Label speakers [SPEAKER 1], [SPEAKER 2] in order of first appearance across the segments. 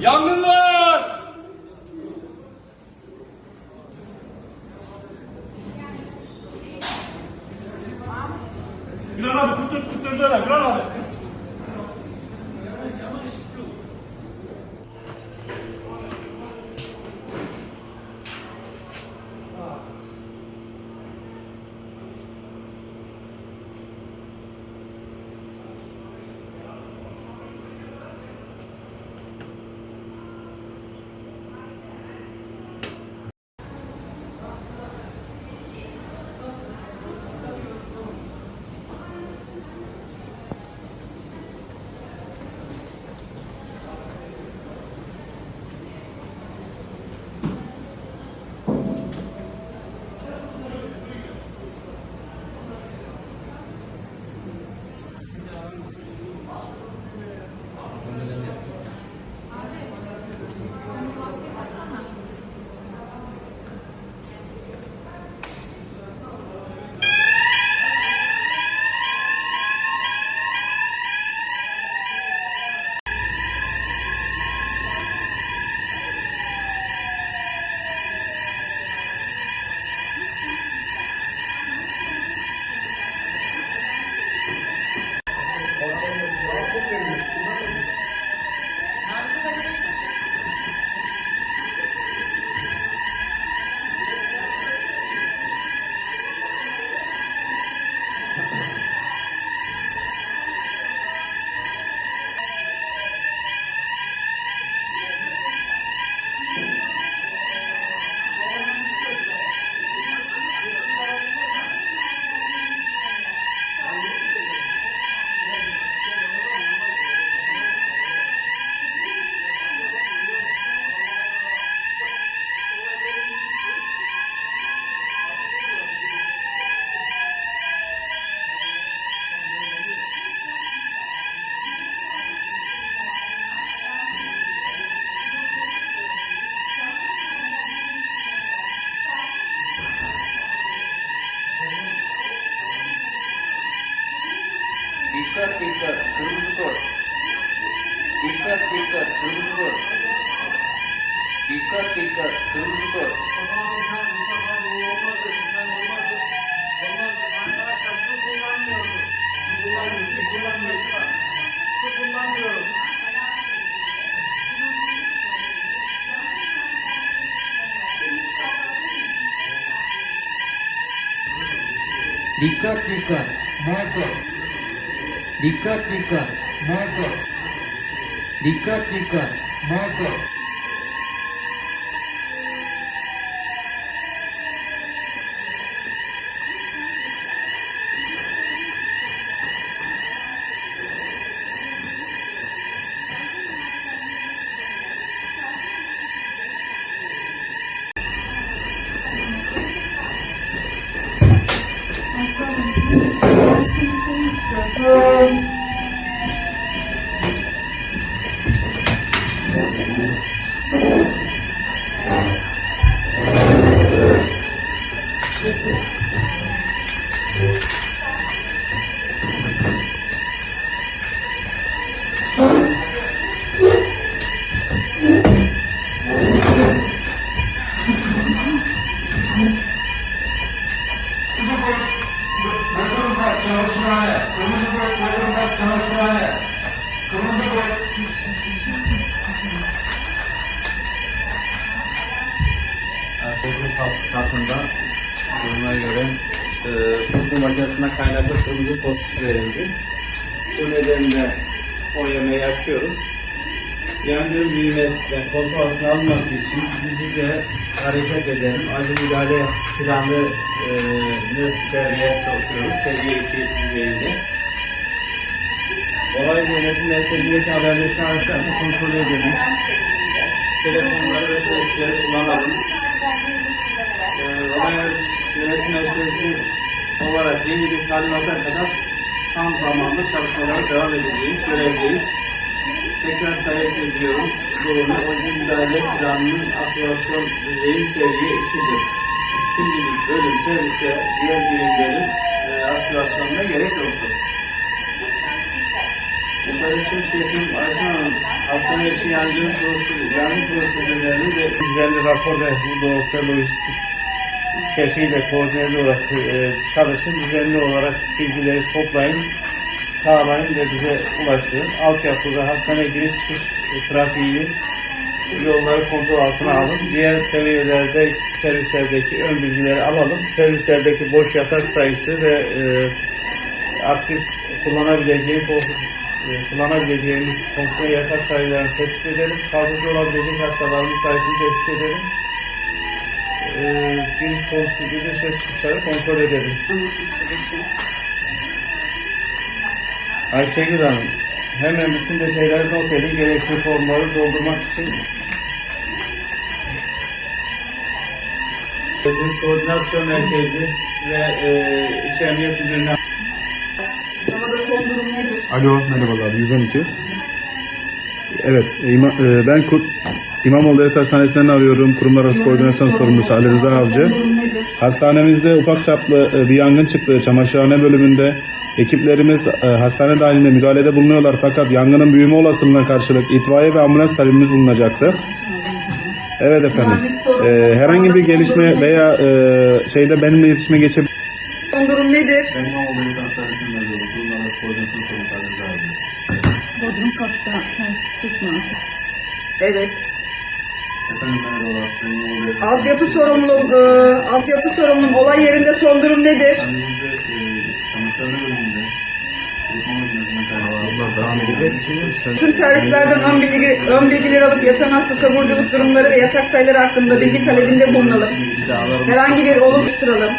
[SPEAKER 1] 杨哥哥
[SPEAKER 2] Dikkat dikkat motor. Dikkat dikkat motor. Dikkat dikkat motor. 我喜欢听这
[SPEAKER 3] Bozuk katında duruma göre e, kurutma makinesine kaynaklı kırmızı kod verildi. Bu nedenle o yemeği açıyoruz. Yangın büyümesinden kontrol altına alınması için bizi de hareket edelim. Acil müdahale planı e, devreye sokuyoruz. Seviye 2 düzeyinde. Olay yönetim merkezindeki haberleşme araçlarını kontrol edelim. Telefonları ve testleri kullanalım. Olay yönetim merkezi olarak yeni bir talimata kadar tam zamanlı çalışmalara devam edeceğiz, görevdeyiz. Tekrar kayıt ediyorum. Durumu acil müdahale planının aktivasyon düzeyi seviye 2'dir. Şimdilik bölüm servise diğer birimlerin e, aktivasyonuna gerek yoktur. Operasyon şefim Ayşe Hanım, hastane için yangın prosedürleri, yangın prosedürlerini de düzenli rapor ve bu doktor lojistik şefiyle koordineli olarak e, çalışın. Düzenli olarak bilgileri toplayın, sağlayın ve bize ulaştırın. Altyapıda hastane giriş çıkış e, yolları kontrol altına alın. Diğer seviyelerde servislerdeki ön bilgileri alalım. Servislerdeki boş yatak sayısı ve e, aktif kullanabileceği e, kullanabileceğimiz fonksiyonel yatak sayılarını tespit edelim. Kalıcı olabilecek hastalarımız sayısını tespit edelim. E, giriş kontrol, giriş ve çıkışları kontrol edelim. Ayşegül Hanım, hemen bütün detayları not edin. Gerekli formları doldurmak için Polis Koordinasyon Merkezi ve e, İç Emniyet Müdürlüğü'ne
[SPEAKER 4] Havada son durum nedir?
[SPEAKER 5] Alo, merhabalar. 112. Evet, ima- e, ben Kur- İmamoğlu Devlet Hastanesi'nden arıyorum. Kurumlar Arası Koordinasyon Sorumlusu Ali Rıza Avcı. Hastanemizde ufak çaplı e, bir yangın çıktı çamaşırhane bölümünde. Ekiplerimiz e, hastane dahilinde müdahalede bulunuyorlar fakat yangının büyüme olasılığına karşılık itfaiye ve ambulans talebimiz bulunacaktı. Evet efendim. E, herhangi bir gelişme veya e, şeyde benimle iletişime geçebilir
[SPEAKER 4] durum nedir?
[SPEAKER 3] Ben İmamoğlu Devlet Hastanesi'nden arıyorum. Kurumlar Arası Koordinasyon Sorumlusu Ali Rıza Avcı.
[SPEAKER 6] Bodrum telsiz çıkmaz.
[SPEAKER 4] Evet.
[SPEAKER 3] Efendim merhabalar. Ben İmamoğlu Devlet
[SPEAKER 4] Altyapı sorumlu, e, altyapı sorumlunun olay yerinde son durum nedir? Tüm servislerden ön, bilgi, ön bilgileri alıp yatan hasta taburculuk durumları ve yatak sayıları hakkında bilgi talebinde bulunalım. Herhangi bir oluşturalım.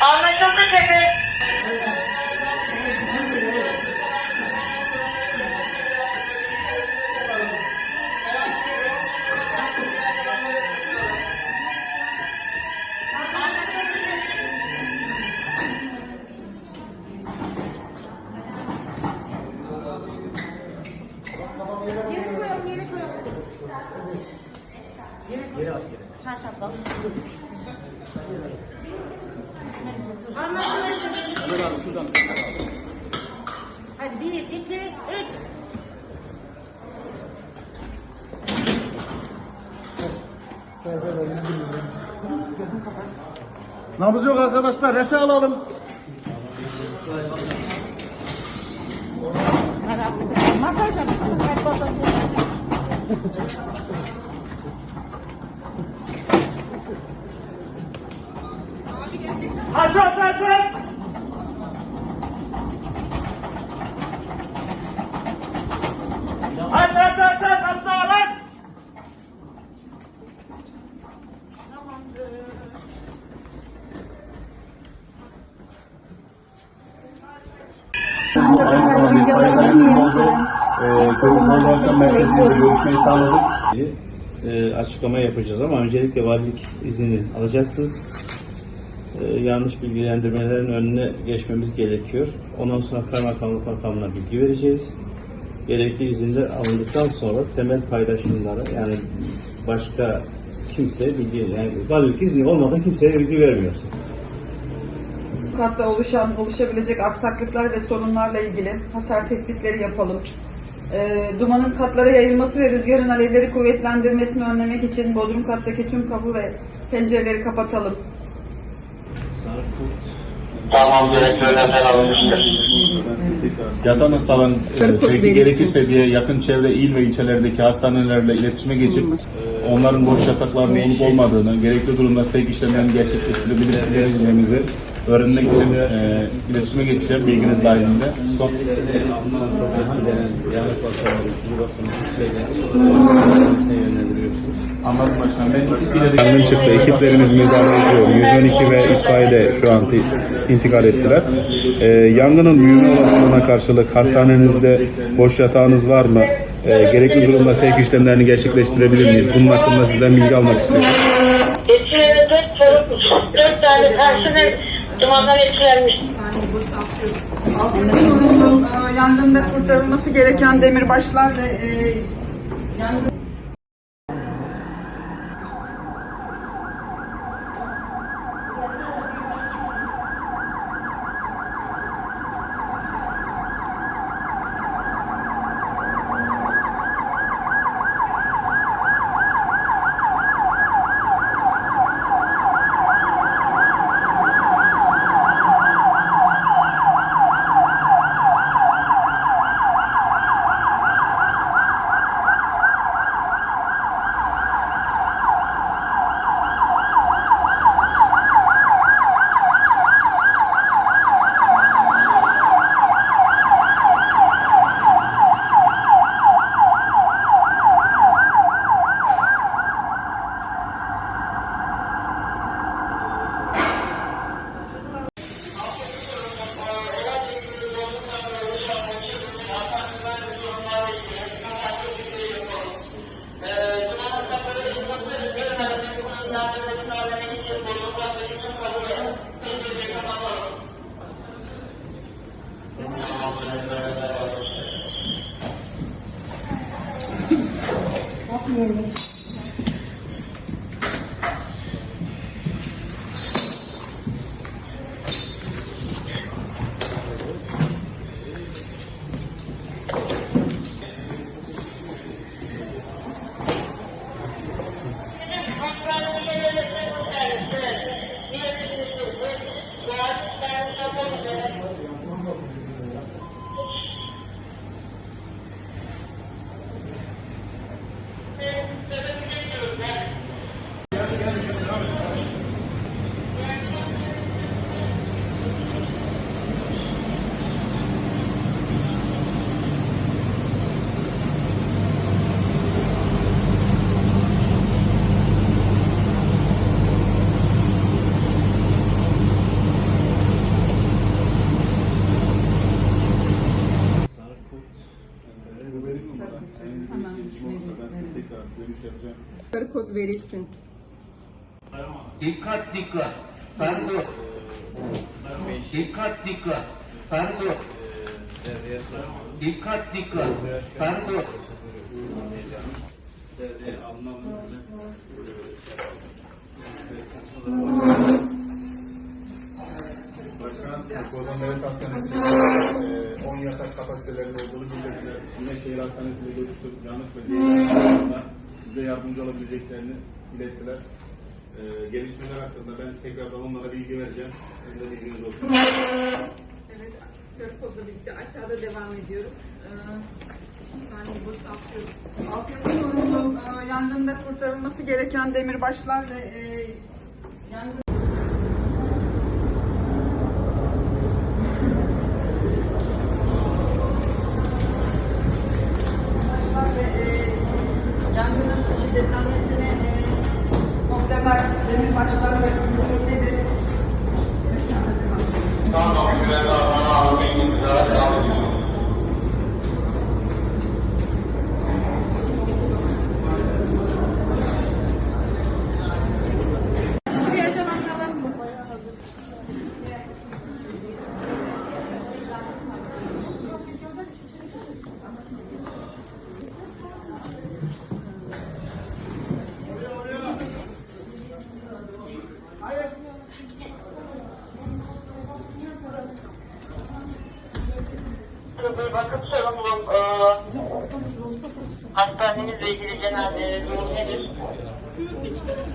[SPEAKER 7] Anlaşıldı şefim. Hadi bir, iki, üç.
[SPEAKER 5] Nabız yok arkadaşlar, rese alalım.
[SPEAKER 6] Masaj yapın.
[SPEAKER 1] Aç aç aç. Aç aç aç aç hasta var lan.
[SPEAKER 5] Aynı zamanda itfaiye talebimiz oldu. E, Koordinasyon Merkezi'nde görüşmeyi sağladık.
[SPEAKER 3] e, açıklama yapacağız ama öncelikle valilik iznini alacaksınız. E, yanlış bilgilendirmelerin önüne geçmemiz gerekiyor. Ondan sonra kaymakamlık makamına bilgi vereceğiz. Gerekli izinler alındıktan sonra temel paydaşımlara yani başka kimseye bilgi yani valilik izni olmadan kimseye bilgi vermiyorsun.
[SPEAKER 4] Bu katta oluşan, oluşabilecek aksaklıklar ve sorunlarla ilgili hasar tespitleri yapalım. E, dumanın katlara yayılması ve rüzgarın alevleri kuvvetlendirmesini önlemek için bodrum kattaki tüm kapı ve pencereleri kapatalım.
[SPEAKER 7] Tamam direktörlerden alınmıştır.
[SPEAKER 5] Yatan hastaların e, sevki gerekirse diye yakın çevre il ve ilçelerdeki hastanelerle iletişime geçip e, onların boş yataklarının olup olmadığını, gerekli durumda sevk işlemlerini gerçekleştirebileceğimizi öğrenmek için e, iletişime geçeceğim bilginiz dahilinde. Son, Anladım başkanım. Ben ikisiyle çıktı. Ekiplerimiz müdahale ediyor. 112 ve itfaiye de şu an ti- intikal ettiler. Ee, yangının büyüme olasılığına karşılık hastanenizde boş yatağınız var mı? Ee, gerekli durumda sevk işlemlerini gerçekleştirebilir miyiz? Bunun hakkında sizden bilgi almak istiyorum.
[SPEAKER 7] Etkilere dört dört tane personel dumandan etkilenmiş.
[SPEAKER 4] Sorumlunun e, yangında kurtarılması gereken demirbaşlar ve e, yangın 嗯。Verilsin.
[SPEAKER 2] Dikkat dikkat. Sargı. Dikkat dikkat. Sargı. Dikkat dikkat. Sargı.
[SPEAKER 3] Devreye almamızı
[SPEAKER 5] Başkan, Kozan Devlet Hastanesi'nin 10 yatak kapasitelerinde olduğunu bildirdiler. Yine şehir hastanesiyle görüştük. Yanık ve bize yardımcı olabileceklerini ilettiler. Ee, gelişmeler hakkında ben tekrardan onlara bilgi vereceğim. Sizin de bilginiz olsun.
[SPEAKER 4] Evet, aktör kodla birlikte aşağıda devam ediyoruz. Ee. Altyapı sorunu, e, yangında kurtarılması gereken demirbaşlar ve e, yangın
[SPEAKER 7] Bir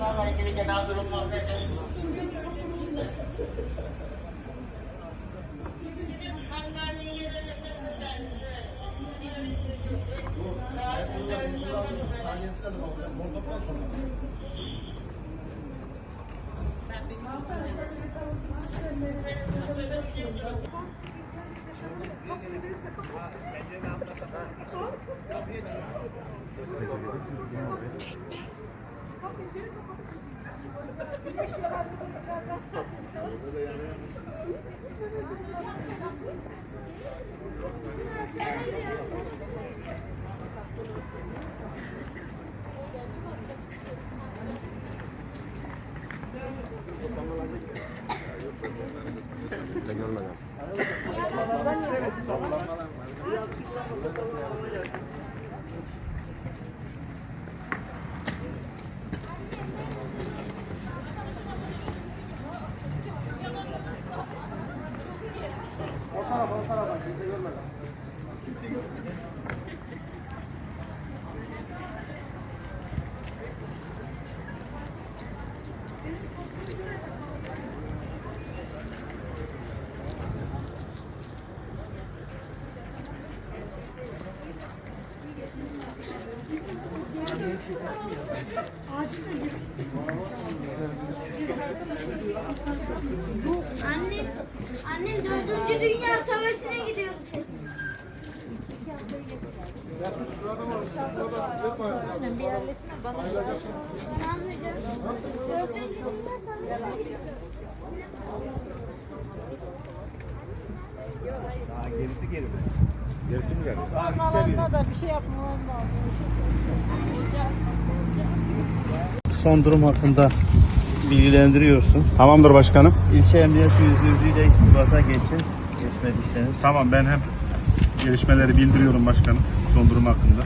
[SPEAKER 7] Bunlarla ilgili genel durumlar nedir? Hastaneye Thank you. Gelebilirsiniz.
[SPEAKER 8] Annem, annem dördüncü dünya savaşına gidiyordu. Dördüncü dünya savaşına gidiyordu.
[SPEAKER 6] Kanalında da bir şey yapmam lazım. Sıcak.
[SPEAKER 3] son durum hakkında bilgilendiriyorsun.
[SPEAKER 5] Tamamdır başkanım.
[SPEAKER 3] İlçe Emniyet Müdürlüğü'yle irtibata geçin. Geçmediyseniz.
[SPEAKER 5] Tamam ben hem gelişmeleri bildiriyorum başkanım. Son durum hakkında.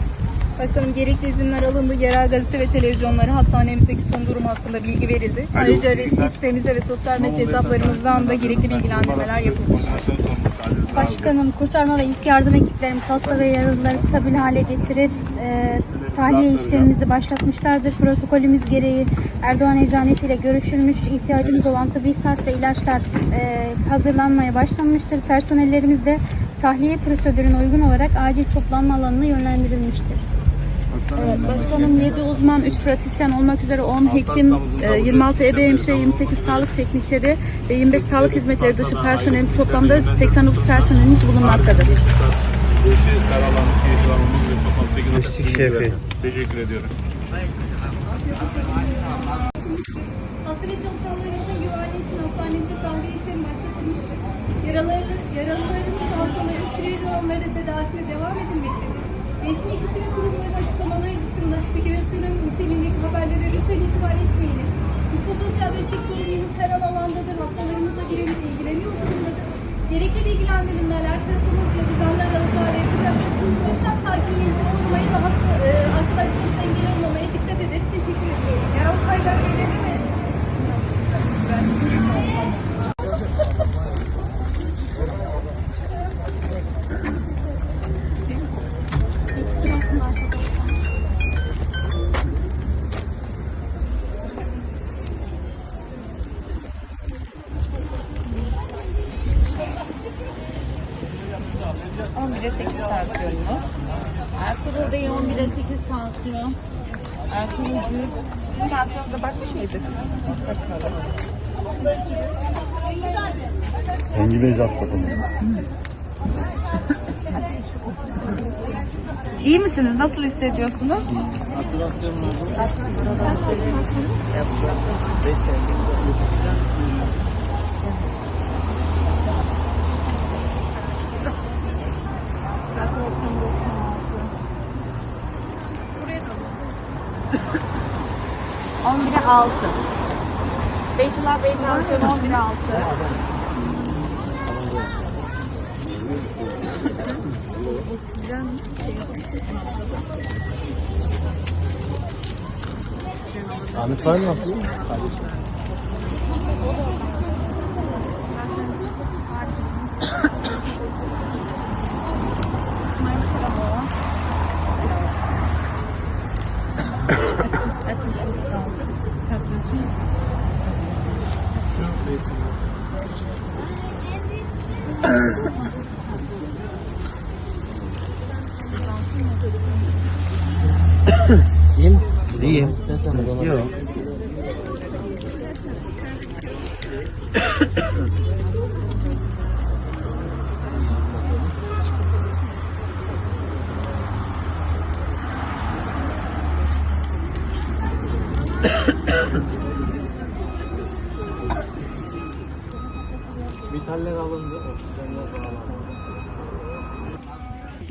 [SPEAKER 9] Başkanım gerekli izinler alındı. Yerel gazete ve televizyonlara hastanemizdeki son durum hakkında bilgi verildi.
[SPEAKER 5] Alo.
[SPEAKER 9] Ayrıca resmi sitemize ve sosyal medya hesaplarımızdan da gerekli bilgilendirmeler yapıldı.
[SPEAKER 8] Başkanım, kurtarma ve ilk yardım ekiplerimiz hasta ve yaralıları stabil hale getirip e, tahliye işlemimizi başlatmışlardır. Protokolümüz gereği Erdoğan Eczanesi ile görüşülmüş, ihtiyacımız olan tıbbi sarf ve ilaçlar e, hazırlanmaya başlanmıştır. Personellerimiz de tahliye prosedürüne uygun olarak acil toplanma alanına yönlendirilmiştir.
[SPEAKER 9] Evet, başkanım 7 uzman, 3 pratisyen olmak üzere 10 hekim, e, 26 ebe hemşire, 28 sağlık teknikeri ve 25 sağlık hizmetleri dışı personel toplamda 89 personelimiz bulunmaktadır.
[SPEAKER 5] Teşekkür ediyorum.
[SPEAKER 8] Hasta ve çalışanlarımızın güvenliği için hastanemizde tahliye işlemi başlatılmıştır. Yaralarımız, yaralılarımız sivil olanların tedavisine devam edilmektedir.
[SPEAKER 10] Resmi kişi ve kurumların açıklamaları dışında spekülasyonun niteliğindeki haberlere lütfen itibar etmeyiniz. Psikososyal destek sorunumuz her an alandadır. Hastalarımızla birebir ilgileniyor durumdadır. Gerekli bilgilendirmeler tarafımızla düzenli aralıklarla yapacaktır. Lütfen sakinliğinizi korumayı ve hasta, e, arkadaşlarınızla olmamaya dikkat edin. Teşekkür ediyorum. Kaylar önemli
[SPEAKER 6] Nasıl hissediyorsunuz? On bire altı. Beytullah Bey tansiyonu on bire altı. 30'dan Ahmet var mı yapıyor?
[SPEAKER 4] Şu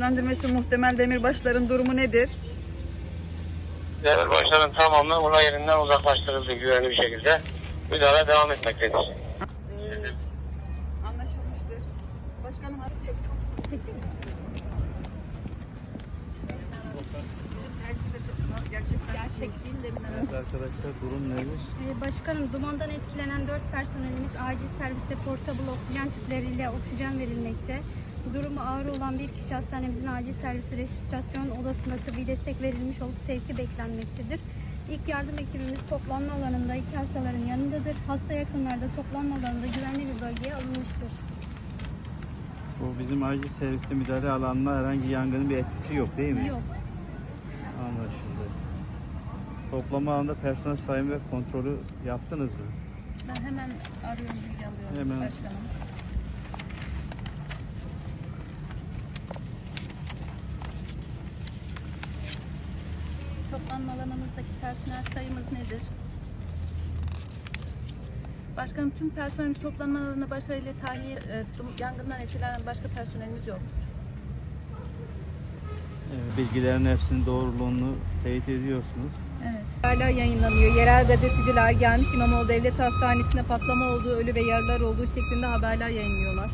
[SPEAKER 4] Rendirmesi muhtemel demirbaşların durumu nedir?
[SPEAKER 7] Demirbaşların tamamı olay yerinden uzaklaştırıldı güvenli bir şekilde. Müdahale devam etmektedir.
[SPEAKER 4] Anlaşılmıştır. Başkanım hadi çek.
[SPEAKER 9] Gerçekçiyim de
[SPEAKER 3] Arkadaşlar durum nedir?
[SPEAKER 8] Ee, Başkanım dumandan etkilenen 4 personelimiz acil serviste portable oksijen tüpleriyle oksijen verilmekte. Durumu ağır olan bir kişi hastanemizin acil servisi resüsitasyon odasında tıbbi destek verilmiş olup sevki beklenmektedir. İlk yardım ekibimiz toplanma alanında iki hastaların yanındadır. Hasta yakınlarda toplanma alanında güvenli bir bölgeye alınmıştır.
[SPEAKER 3] Bu bizim acil serviste müdahale alanına herhangi yangının bir etkisi yok değil mi?
[SPEAKER 8] Yok.
[SPEAKER 3] Anlaşıldı. Toplama alanında personel sayımı ve kontrolü yaptınız mı?
[SPEAKER 9] Ben hemen arıyorum bilgi alıyorum
[SPEAKER 3] Hemen.
[SPEAKER 9] başkanım. Toplanma alanımızdaki personel sayımız nedir? Başkanım tüm personelimiz toplanma alanına başarıyla tahliye, e, yangından etkilenen başka personelimiz yok.
[SPEAKER 3] Evet, bilgilerin hepsinin doğruluğunu teyit ediyorsunuz.
[SPEAKER 9] Evet.
[SPEAKER 10] Hala yayınlanıyor. Yerel gazeteciler gelmiş İmamoğlu Devlet Hastanesi'nde patlama olduğu, ölü ve yaralılar olduğu şeklinde haberler yayınlıyorlar.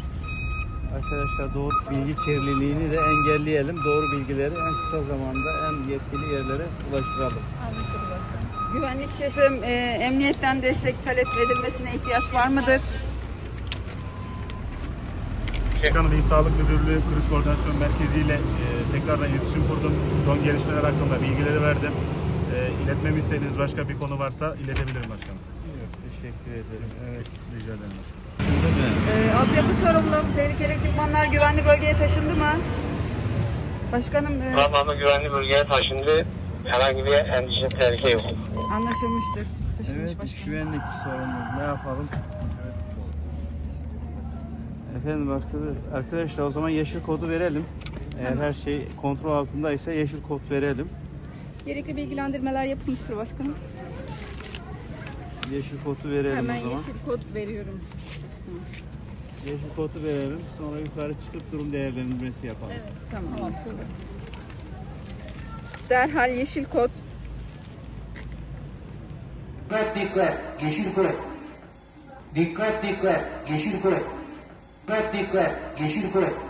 [SPEAKER 3] Arkadaşlar doğru bilgi kirliliğini de engelleyelim. Doğru bilgileri en kısa zamanda en yetkili yerlere ulaştıralım.
[SPEAKER 9] Anlaşıldı.
[SPEAKER 4] Güvenlik şefim, e, emniyetten destek talep edilmesine ihtiyaç var mıdır?
[SPEAKER 5] Başkanım İl Sağlık Müdürlüğü Kriz Koordinasyon Merkezi ile e, tekrardan iletişim kurdum. Son gelişmeler hakkında bilgileri verdim. E, iletmemi istediğiniz başka bir konu varsa iletebilirim başkanım.
[SPEAKER 3] Yok, teşekkür ederim. Evet.
[SPEAKER 5] Rica ederim başkanım.
[SPEAKER 3] Şimdi mi?
[SPEAKER 4] E, altyapı sorumlu, tehlikeli ekipmanlar güvenli bölgeye taşındı mı? Başkanım e,
[SPEAKER 7] Tamamı güvenli bölgeye taşındı. Herhangi bir endişe, tehlike yok.
[SPEAKER 4] anlaşılmıştır. Taşınmış
[SPEAKER 3] Evet,
[SPEAKER 4] başkanım.
[SPEAKER 3] güvenlik sorumluluğu. Ne yapalım? Efendim arkadaşlar, arkadaşlar o zaman yeşil kodu verelim. Eğer her şey kontrol altındaysa yeşil kod verelim.
[SPEAKER 10] Gerekli bilgilendirmeler yapılmıştır başkanım.
[SPEAKER 3] Yeşil kodu verelim
[SPEAKER 10] Hemen
[SPEAKER 3] o zaman.
[SPEAKER 10] yeşil kod veriyorum.
[SPEAKER 3] Yeşil kodu verelim. Sonra yukarı çıkıp durum değerlendirmesi yapalım.
[SPEAKER 10] Tamam.
[SPEAKER 9] derhal yeşil kod
[SPEAKER 2] Dikkat dikkat. Yeşil kod. Dikkat dikkat. Yeşil kod. Dikkat dikkat. Yeşil kod.